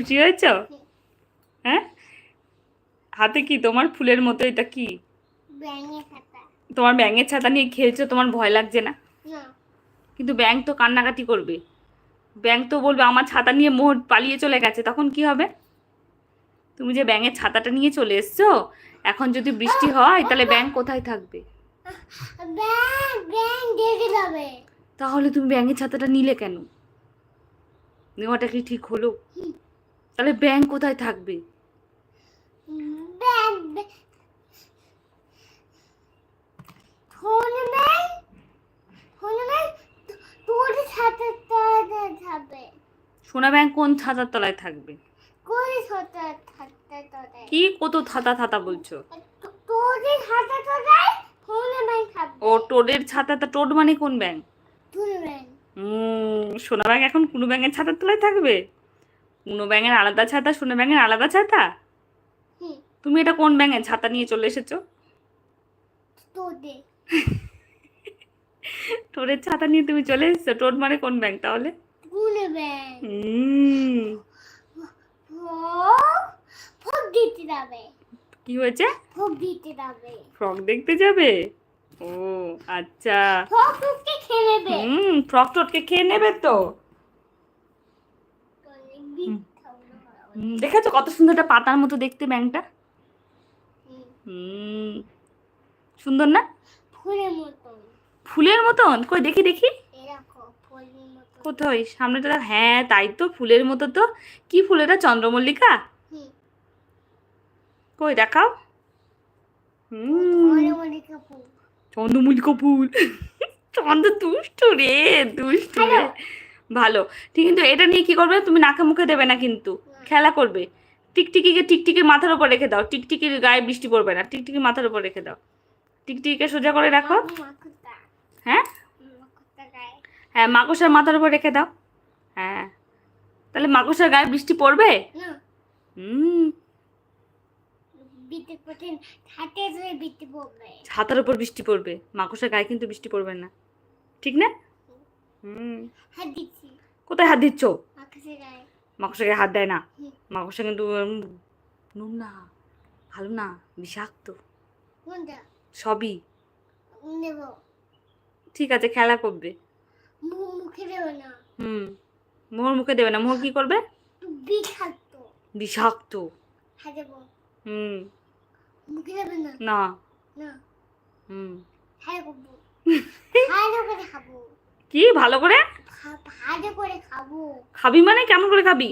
খুশি হয়েছ? হ্যাঁ? হাতে কি? তোমার ফুলের মতো এটা কি? তোমার ব্যাঙের ছাতা নিয়ে খেলছো তোমার ভয় লাগছে না? কিন্তু ব্যাঙ তো কান্নাকাটি করবে। ব্যাঙ তো বলবে আমার ছাতা নিয়ে মোহর পালিয়ে চলে গেছে তখন কি হবে? তুমি যে ব্যাঙের ছাতাটা নিয়ে চলে এসছো এখন যদি বৃষ্টি হয় তাহলে ব্যাঙ কোথায় থাকবে? তাহলে তুমি ব্যাঙের ছাতাটা নিলে কেন? নেওয়াটা কি ঠিক হলো? তাহলে ব্যাংক কোথায় থাকবে? সোনা ব্যাঙ কোন ছাতার তলায় থাকবে? কি কত থাতা থাতা বলছো? ও টোডের ছাতাটা টোড মানে কোন তুই সোনা ব্যাঙ এখন কোনো ব্যাঙের ছাতার তলায় থাকবে? কোনো ব্যাঙের আলাদা ছাতা সোনা ব্যাঙের আলাদা ছাতা? তুমি এটা কোন ব্যাঙের ছাতা নিয়ে চলে এসেছ? টোডের ছাতা নিয়ে তুমি চলে এসেছ? টোড মানে কোন ব্যাঙ তাহলে? কি হয়েছে? ফোক দিতে যাবে। ফ্রক দেখতে যাবে? ও আচ্ছা। খেয়ে নেবে। হুম ফ্রক টোটকে খেয়ে নেবে তো হুম, দেখেছ কত সুন্দর একটা পাতার মতো দেখতে ব্যাঙটা হুম। সুন্দর না? ফুলের মতন। ফুলের মতন? কই দেখি দেখি। কোথায়? সামনে তো হ্যাঁ তাই তো ফুলের মতো তো। কি ফুল এটা? চন্দ্রমল্লিকা? কই দেখাও। হুম। চন্দ্রমল্লিকা ফুল। চন্দ্র দুষ্ট রে দুষ্ট রে। ভালো। ঠিক কিন্তু এটা নিয়ে কি করবে? তুমি নাকে মুখে দেবে না কিন্তু। খেলা করবে। টিকটিকিকে টিকটিকির মাথার উপর রেখে দাও। টিকটিকির গায়ে বৃষ্টি পড়বে না। টিকটিকির মাথার উপর রেখে দাও। টিকটিকিকে সোজা করে রাখো। হ্যাঁ? হ্যাঁ মাকড়সার মাথার উপর রেখে দাও। হ্যাঁ। তাহলে মাকড়সার গায়ে বৃষ্টি পড়বে? হুম। ছাতার উপর বৃষ্টি পড়বে। মাকড়সার গায়ে কিন্তু বৃষ্টি পড়বে না। ঠিক না? হুম। হাত দিচ্ছি। কোথায় হাত দিচ্ছ? গায়ে হাত দেয় না। মাকড়সা কিন্তু নুন না ভালো না বিষাক্ত। সবই। ঠিক আছে খেলা করবে মুখ দেবে না। হুম মোহর মুখে দেবে না। মোহর কি করবে? বিষাক্ত। বিষাক্ত। হ্যাঁ হুম। মুখে দেবে না? না। না। হুম। হ্যাঁ কি? ভালো করে? ভা- ভালো করে খাব। খাবি মানে কেমন করে খাবি?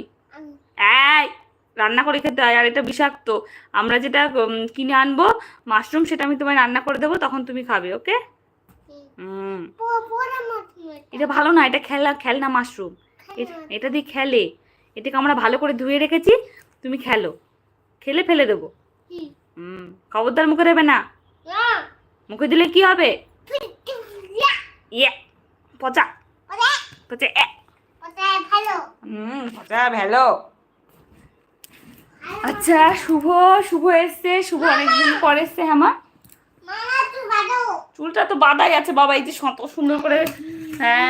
এই রান্না করে খেতে হয় আর এটা বিষাক্ত। আমরা যেটা কিনে আনব মাশরুম সেটা আমি তোমায় রান্না করে দেবো তখন তুমি খাবে ওকে? হুম। এটা। ভালো না এটা খেলা খেলনা মাশরুম। এটা দিয়ে খেলে। এটাকে আমরা ভালো করে ধুয়ে রেখেছি তুমি খেলো। খেলে ফেলে দেবো। হুম খবরদার মুখে দেবে না। মুখে দিলে কি হবে? পচা। এ ভালো? আচ্ছা শুভ শুভ এসছে শুভ অনেকদিন পর এসছে হ্যাঁ চুলটা তো বাঁধাই আছে বাবা এই যে সত সুন্দর করে হ্যাঁ।